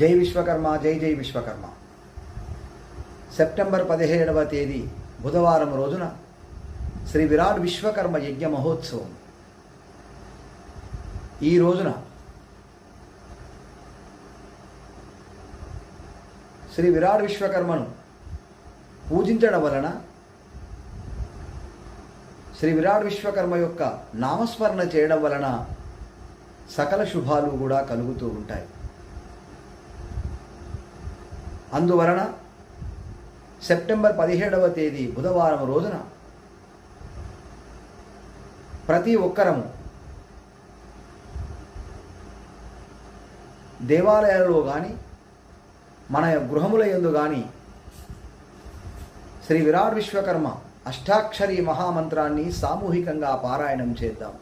జై విశ్వకర్మ జై జై విశ్వకర్మ. సెప్టెంబర్ పదిహేడవ తేదీ బుధవారం రోజున శ్రీ విరాట్ విశ్వకర్మ యజ్ఞ మహోత్సవం. ఈ రోజున శ్రీ విరాట్ విశ్వకర్మను పూజించడం వలన శ్రీ విరాట్ విశ్వకర్మ యొక్క నామస్మరణ చేయడం వలన సకల శుభాలు కూడా కలుగుతూ ఉంటాయి. అందువలన సెప్టెంబర్ పదిహేడవ తేదీ బుధవారం రోజున ప్రతి ఒక్కరము దేవాలయాలలో కానీ మన గృహముల యందు కానీ శ్రీ విరాట్ విశ్వకర్మ అష్టాక్షరి మహామంత్రాన్ని సామూహికంగా పారాయణం చేద్దాం.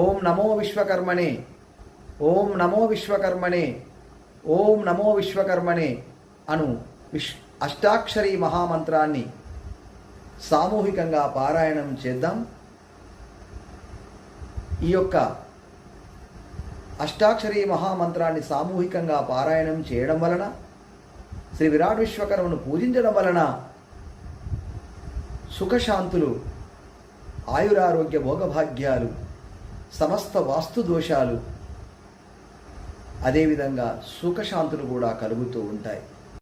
ఓం నమో విశ్వకర్మణే ఓం నమో విశ్వకర్మణే ఓం నమో విశ్వకర్మణే అను విశ్ అష్టాక్షరి మహామంత్రాన్ని సామూహికంగా పారాయణం చేద్దాం. ఈ యొక్క అష్టాక్షరి మహామంత్రాన్ని సామూహికంగా పారాయణం చేయడం వలన శ్రీ విరాట్ విశ్వకర్మను పూజించడం వలన సుఖశాంతులు ఆయురారోగ్య భోగభాగ్యాలు సమస్త వాస్తు దోషాలు అదేవిధంగా సుఖశాంతులు కూడా కలుగుతూ ఉంటాయి.